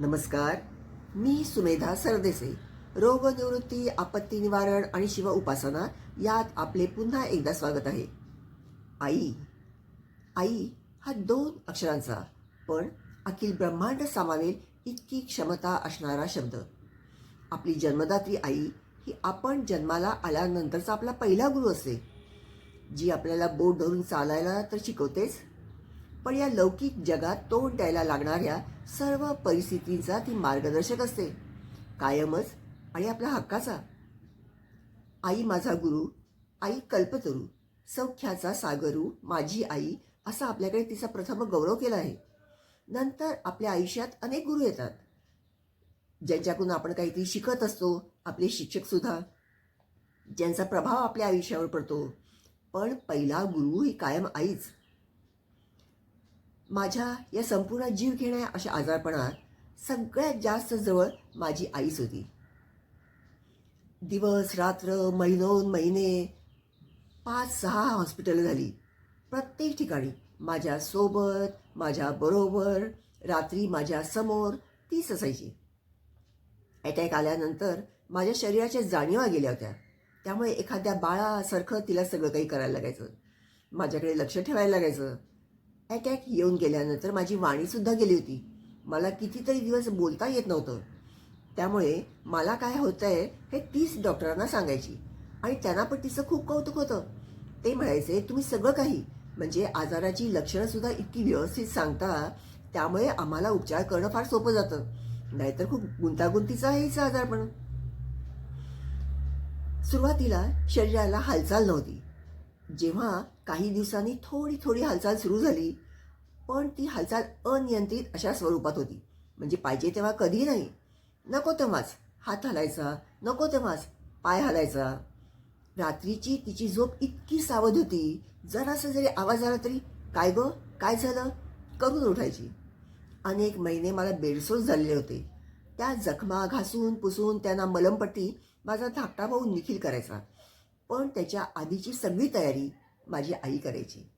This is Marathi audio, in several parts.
नमस्कार. मी सुमेधा सरदेसे. रोगनिवृत्ती आपत्ती निवारण आणि शिव उपासना यात आपले पुन्हा एकदा स्वागत आहे. आई आई हा दोन अक्षरांचा पण अखिल ब्रह्मांड सामावेल इतकी क्षमता असणारा शब्द. आपली जन्मदात्री आई ही आपण जन्माला आल्यानंतरचा आपला पहिला गुरु असते जी आपल्याला बोट धरून चालायला तर शिकवतेच पण या लौकिक जगात तोंड द्यायला लागणाऱ्या सर्व परिस्थितींचा ती मार्गदर्शक असते. कायमच आणि आपल्या हक्काचा. आई माझा गुरु आई कल्पतरू सौख्याचा सागरू माझी आई असा आपल्याकडे तिचा प्रथम गौरव केला आहे. नंतर आपल्या आयुष्यात अनेक गुरु येतात. ज्यांच्याकडून आपण काहीतरी शिकत असतो आपले शिक्षकसुद्धा ज्यांचा प्रभाव आपल्या आयुष्यावर पडतो. पण पहिला गुरु ही कायम आईच. माझ्या या संपूर्ण जीव घेण्या अशा आजारपणात सगळ्यात जास्त जवळ माझी आईच होती. दिवस रात्र महिनोन महिने पाच सहा हॉस्पिटल झाली. प्रत्येक ठिकाणी माझ्या सोबत माझ्या बरोबर रात्री माझ्यासमोर तीच असायची. अटॅक आल्यानंतर माझ्या शरीराच्या जाणीवा गेल्या होत्या. त्यामुळे एखाद्या बाळासारखं तिला सगळं काही करायला लागायचं. माझ्याकडे लक्ष ठेवायला लागायचं. ॲटॅक येऊन गेल्यानंतर माझी वाणीसुद्धा गेली होती. मला कितीतरी दिवस बोलता येत नव्हतं. त्यामुळे मला काय होतं आहे हे तीच डॉक्टरांना सांगायची. आणि त्यांना पण तिचं खूप कौतुक होतं. ते म्हणायचे तुम्ही सगळं काही म्हणजे आजाराची लक्षणंसुद्धा इतकी व्यवस्थित सांगता त्यामुळे आम्हाला उपचार करणं फार सोपं जातं. नाहीतर खूप गुंतागुंतीचं आहे हिचं आजारपण सुरुवातीला शरीराला हालचाल नव्हती. जेव्हा काही दिवसांनी थोडी थोडी हालचाल सुरू झाली पण ती हालचाल अनियंत्रित अशा स्वरूपात होती. म्हणजे पाहिजे तेव्हा कधी नाही. नको तेव्हाच हात हलायचा नको तेव्हाच पाय हलायचा. रात्रीची तिची झोप इतकी सावध होती जरासा जरी आवाज आला तरी काय गं? काय झालं? करून उठायची. अनेक महिने मला बेडसोड झालेले होते. त्या जखमा घासून पुसून त्यांना मलमपट्टी माझा धाकटा भाऊ निखिल करायचा. पण त्याच्या आधीची सगळी तयारी माझी आई करायची.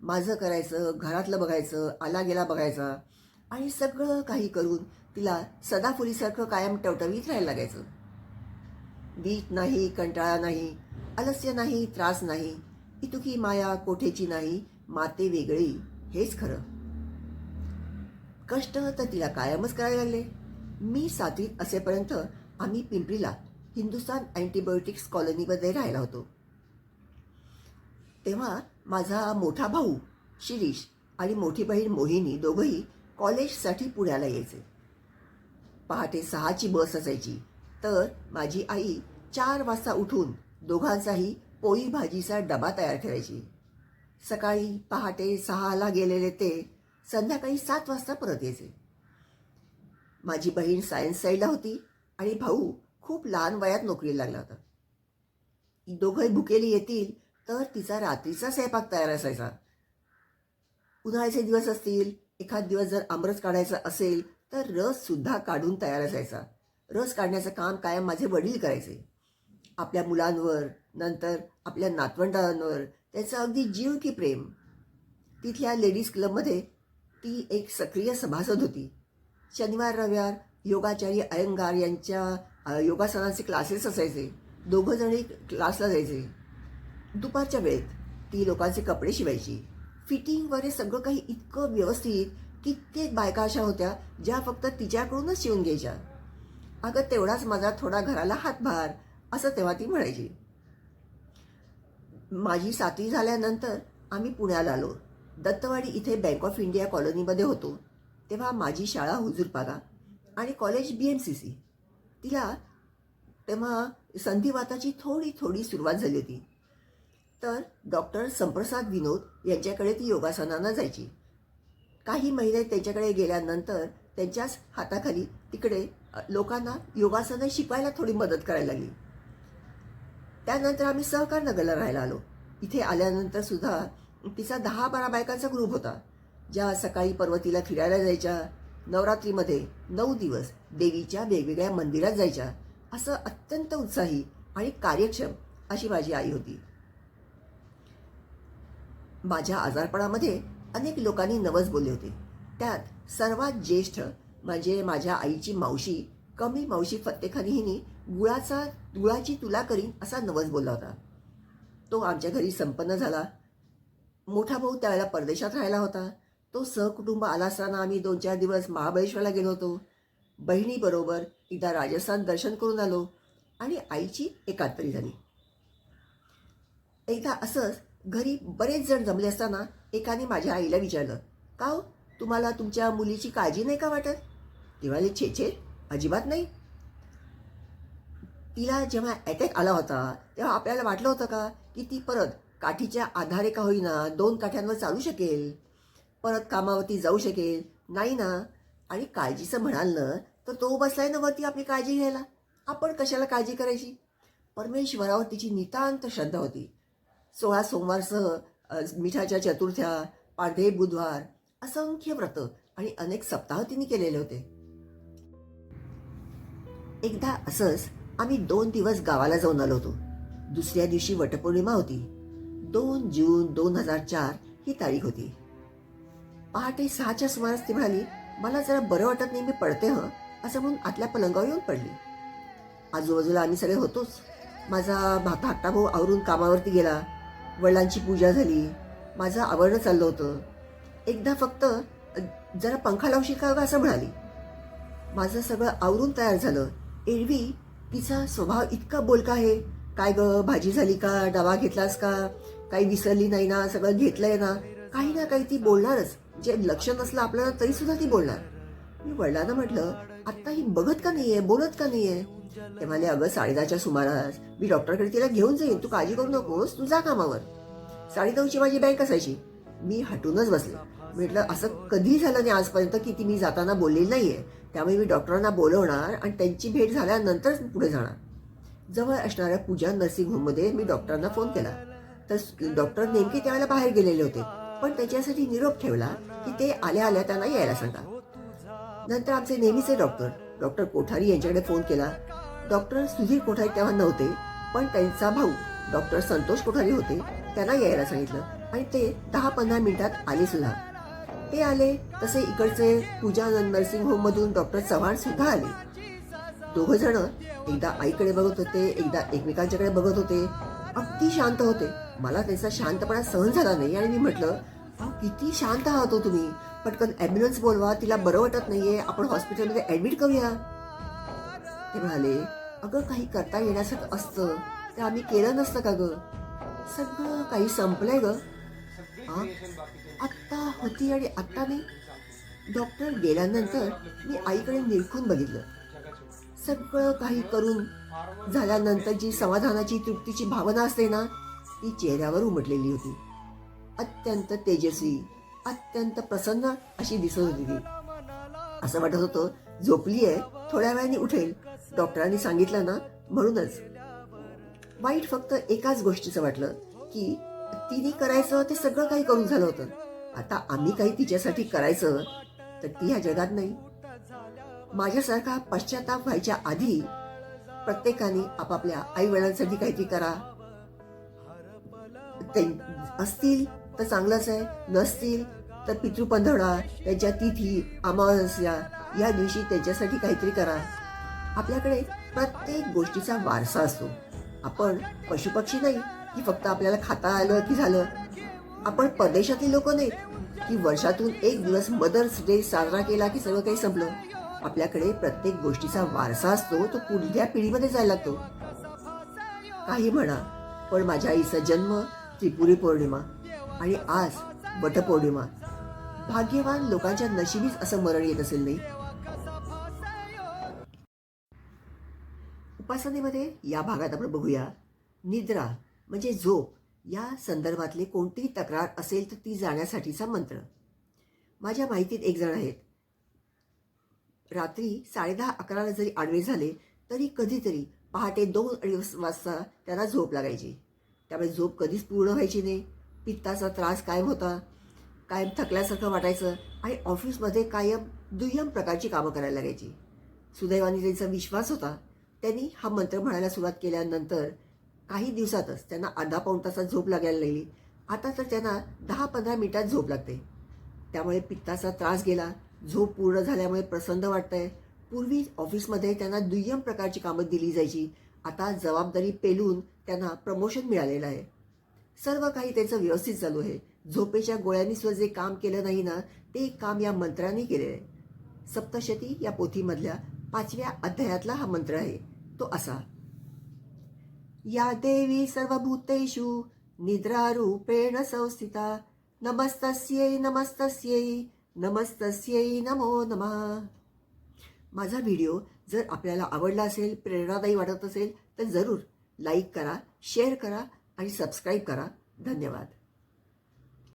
माझं करायचं घरातलं बघायचं आला गेला बघायचा आणि सगळं काही करून तिला सदाफुलीसारखं कायम टवटवीत राहायला लागायचं. वीट नाही कंटाळा नाही आलस्य नाही त्रास नाही इतुकी माया कोठेची नाही माते वेगळी हेच खरं. कष्ट तर तिला कायमच करायला लागले. मी सातवीत असेपर्यंत आम्ही पिंपरीला हिंदुस्तान अँटीबायोटिक्स कॉलनीमध्ये राहिला होतो. तेव्हा माझा मोठा भाऊ शिरीष आणि मोठी बहीण मोहिनी दोघंही कॉलेजसाठी पुण्याला यायचे. पहाटे सहाची बस असायची. तर माझी आई चार वाजता उठून दोघांचाही पोळी भाजीचा डबा तयार करायची. सकाळी पहाटे सहाला गेलेले ते संध्याकाळी सात वाजता परत यायचे. माझी बहीण सायन्स साईडला होती आणि भाऊ खूप लहान वयात नोकरीला लागला होता. दोघंही भुकेली येतील तर तिचा रात्रीचा स्वयंपाक तयार असायचा. उन्हाळ्याचे दिवस असतील एखाद दिवस जर आमरस काढायचा असेल तर रस सुद्धा काढून तयार असायचा. रस काढण्याचं काम कायम माझे वडील करायचे. आपल्या मुलांवर नंतर आपल्या नातवंडांवर त्याचं अगदी जीव की प्रेम. तिथल्या लेडीज क्लबमध्ये ती एक सक्रिय सभासद होती. शनिवार रविवार योगाचार्य अयंगार यांच्या योगासनांचे योगासनाचे क्लासेस असायचे. दोघंजणी क्लासला जायचे. दुपारच्या वेळेत ती लोकांचे कपडे शिवायची. फिटिंग वगैरे सगळं काही इतकं व्यवस्थित कित्येक बायका अशा होत्या ज्या फक्त तिच्याकडूनच शिवून घ्यायच्या. अगं तेवढाच माझा थोडा घराला हातभार असं तेव्हा ती म्हणायची. माझी सातवी झाल्यानंतर आम्ही पुण्याला आलो. दत्तवाडी इथे बँक ऑफ इंडिया कॉलनीमध्ये होतो. तेव्हा माझी शाळा हुजूरपागा आणि college B M C C तिला तेव्हा संधिवाताची थोडी थोडी सुरुवात झाली होती. तर डॉक्टर संप्रसाद विनोद यांच्याकडे ती योगासनांना जायची. काही महिने त्यांच्याकडे गेल्यानंतर त्यांच्याच हाताखाली तिकडे लोकांना योगासनं शिकवायला थोडी मदत करायला लागली. त्यानंतर आम्ही सहकार नगरला राहायला आलो. इथे आल्यानंतर सुद्धा तिचा दहा बारा बायकांचा ग्रुप होता. ज्या सकाळी पर्वतीला फिरायला जायच्या नवरात्रीमध्ये नऊ दिवस देवीच्या वेगवेगळ्या मंदिरात जायच्या असं अत्यंत उत्साही आणि कार्यक्षम अशी माझी आई होती. माझ्या आजारपणामध्ये अनेक लोकांनी नवस बोलले होते. त्यात सर्वात ज्येष्ठ म्हणजे माझ्या आईची मावशी कमी मावशी फत्तेखानी हिने गुळाचा गुळाची तुला करीन असा नवस बोलला होता. तो आमच्या घरी संपन्न झाला. मोठा भाऊ त्यावेळेला परदेशात राहिला होता. तो सहकुटुंब आला असताना आम्ही दोन चार दिवस महाबळेश्वरला गेलो होतो. बहिणीबरोबर एकदा राजस्थान दर्शन करून आलो आणि आईची एकांतरी झाली. एकदा असंच घरी बरेच जण जमले असताना एकाने माझ्या आईला विचारलं का हो? तुम्हाला तुमच्या मुलीची काळजी नाही का वाटत? तेव्हा छे छे अजिबात नाही. तिला जेव्हा अटॅक आला होता तेव्हा आपल्याला वाटलं होतं का की ती परत काठीच्या आधारे का होईना दोन काठ्यांवर चालू शकेल परत कामावरती जाऊ शकेल नाही ना? आणि काळजीचं म्हणाल ना तर तो बसलाय ना वरती आपली काळजी घ्यायला. आपण कशाला काळजी करायची? परमेश्वरावर तिची नितांत श्रद्धा होती. सोळा सोमवारसह मिठाच्या चतुर्थ्या पांढरे बुधवार असंख्य व्रत आणि अनेक सप्ताह तिने केलेले होते. एकदा असंच आम्ही दोन दिवस गावाला जाऊन आलो होतो. दुसऱ्या दिवशी वटपौर्णिमा होती. दोन जून दोन हजार चार ही तारीख होती. पहाटे सहाच्या सुमारास ती म्हणाली मला जरा बरं वाटत नाही मी पडते हं असं म्हणून आतल्या पलंगावर येऊन पडली. आजूबाजूला आम्ही सगळे होतोच. माझा भाता धाकटा भाऊ आवरून कामावरती गेला. वडिलांची पूजा झाली. माझं आवरणं चाललं होतं. एकदा फक्त जरा पंखा लावशील का असं म्हणाली. माझं सगळं आवरून तयार झालं. एरवी तिचा स्वभाव इतका बोलका आहे. काय ग भाजी झाली का? डबा घेतलास का? काही विसरली नाही ना? सगळं घेतलंय ना? काही ना काही ती बोलणारच. जे लक्ष नसलं आपल्याला तरी सुद्धा ती बोलणार. मी वडिलांना म्हटलं आत्ता ही बघत का नाहीये बोलत का नाहीये? ते म्हणाले अगं साडेदहाच्या सुमारास मी डॉक्टरकडे तिला घेऊन जाईन तू काळजी करू नकोस तू जा कामावर. साडेनऊची माझी बँक असायची. मी हटूनच बसले. म्हटलं असं कधी झालं नाही आजपर्यंत की ती मी जाताना बोललेली नाहीये? त्यामुळे मी डॉक्टरांना बोलवणार आणि त्यांची भेट झाल्यानंतर पुढे जाणार. जवळ असणाऱ्या पूजा नर्सिंग होममध्ये मी डॉक्टरांना फोन केला. तर डॉक्टर नेमके त्यावेळेला बाहेर गेलेले होते. पण त्याच्यासाठी निरोप ठेवला की ते आल्या आल्या त्यांना यायला सांगा. नंतर आमचे नेहमीचे डॉक्टर डॉक्टर कोठारी यांच्याकडे फोन केला. डॉक्टर सुधीर कोठारी तेव्हा नव्हते पण त्यांचा भाऊ डॉक्टर संतोष कोठारी होते त्यांना यायला सांगितलं आणि ते दहा पंधरा मिनिटात आले सुद्धा. ते आले तसे इकडचे पूजा नर्सिंग होम मधून डॉक्टर चव्हाण सुद्धा आले. दोघ जण एकदा आईकडे बघत होते एकदा एकमेकांच्याकडे बघत होते. अगदी शांत होते. मला त्यांचा शांतपणा सहन झाला नाही आणि मी म्हटलं अहो किती शांत आहात हो तुम्ही. पटकन ॲम्ब्युलन्स बोलवा तिला बरं वाटत नाहीये. आपण हॉस्पिटलमध्ये ऍडमिट करूया. ते म्हणाले अगं काही करता येण्यासारखं असतं. ते आम्ही केलं नसतं का ग? सगळं काही संपलंय ग. आत्ता होती आणि आत्ता नाही? डॉक्टर गेल्यानंतर मी आईकडे निरखून बघितलं. सगळं काही करून झाल्यानंतर जी समाधानाची तृप्तीची भावना असते ना ती चेहऱ्यावर उमटलेली होती. अत्यंत तेजस्वी अत्यंत प्रसन्न अशी दिसत होती ती. असं वाटत होतं झोपली आहे थोड्या वेळाने उठेल. डॉक्टरांनी सांगितलं ना म्हणूनच. वाईट फक्त एकाच गोष्टीचं वाटलं की तिने करायचं ते सगळं काही करून झालं होतं. आता आम्ही काही तिच्यासाठी करायचं तर ती ह्या जगात नाही. माझ्यासारखा पश्चाताप व्हायच्या आधी प्रत्येकाने आपापल्या आई वडिलांसाठी काहीतरी करा. ते असतील तर चांगलंच आहे. नसतील तर पितृपंधरवडा त्यांच्या तिथी अमावस्या या दिवशी त्यांच्यासाठी काहीतरी करा. आपल्याकडे प्रत्येक गोष्टीचा वारसा असतो. आपण पशुपक्षी नाही की फक्त आपल्याला खाता आलं की झालं. आपण परदेशातली लोक नाही की वर्षातून एक दिवस मदर्स डे साजरा केला की सगळं काही संपलं. आपल्याकडे प्रत्येक गोष्टीचा वारसा असतो तो पुढल्या पिढीमध्ये जायला लागतो. काही म्हणा पण माझ्या आईचा जन्म त्रिपुरी पौर्णिमा. आणि आज वटपौर्णिमा. भाग्यवान लोकांच्या नशिबीच असं मरण येत असेल नाही. उपासनेमध्ये या भागात आपण बघूया. निद्रा म्हणजे झोप. या संदर्भातले कोणतीही तक्रार असेल तर ती जाण्यासाठीचा मंत्र. माझ्या माहितीत एक जण आहेत. रात्री साडेदहा अकराला जरी आडवे झाले तरी कधीतरी पहाटे दोन अडीच वाजता त्यांना झोप लागायची. त्यामुळे झोप कधीच पूर्ण व्हायची नाही. पित्ताचा त्रास कायम होता कायम थकल्यासारखं वाटायचं आणि ऑफिसमध्ये कायम दुय्यम प्रकारची कामं करायला लागायची. सुदैवाने त्यांचा विश्वास होता त्यांनी हा मंत्र म्हणायला सुरुवात केल्यानंतर काही दिवसातच त्यांना अर्धा पाऊण तासात झोप लागायला लागली. आता तर त्यांना दहा पंधरा मिनिटात झोप लागते. त्यामुळे पित्ताचा त्रास गेला झोप पूर्ण झाल्यामुळे प्रसन्न वाटतंय. पूर्वी ऑफिसमध्ये त्यांना दुय्यम प्रकारची कामं दिली जायची. आता जबाबदारी पेलून त्यांना प्रमोशन मिळालेलं आहे. सर्व काही त्याचं व्यवस्थित चालू आहे. झोपेच्या गोळ्यांनी सुद्धा जे काम केलं नाही ना ते काम या मंत्राने केले आहे. सप्तशती या पोथीमधल्या पाचव्या अध्यायातला हा मंत्र आहे. तो असा. या देवी सर्वभूतेषु निद्रारूपेण संस्थिता. नमस्तस्यै नमस्तस्यै नमस्तस्यै नमो नमः. माझा व्हिडिओ जर आपल्याला आवडला असेल प्रेरणादायी वाटत असेल तर जरूर लाईक करा शेअर करा आणि सबस्क्राईब करा धन्यवाद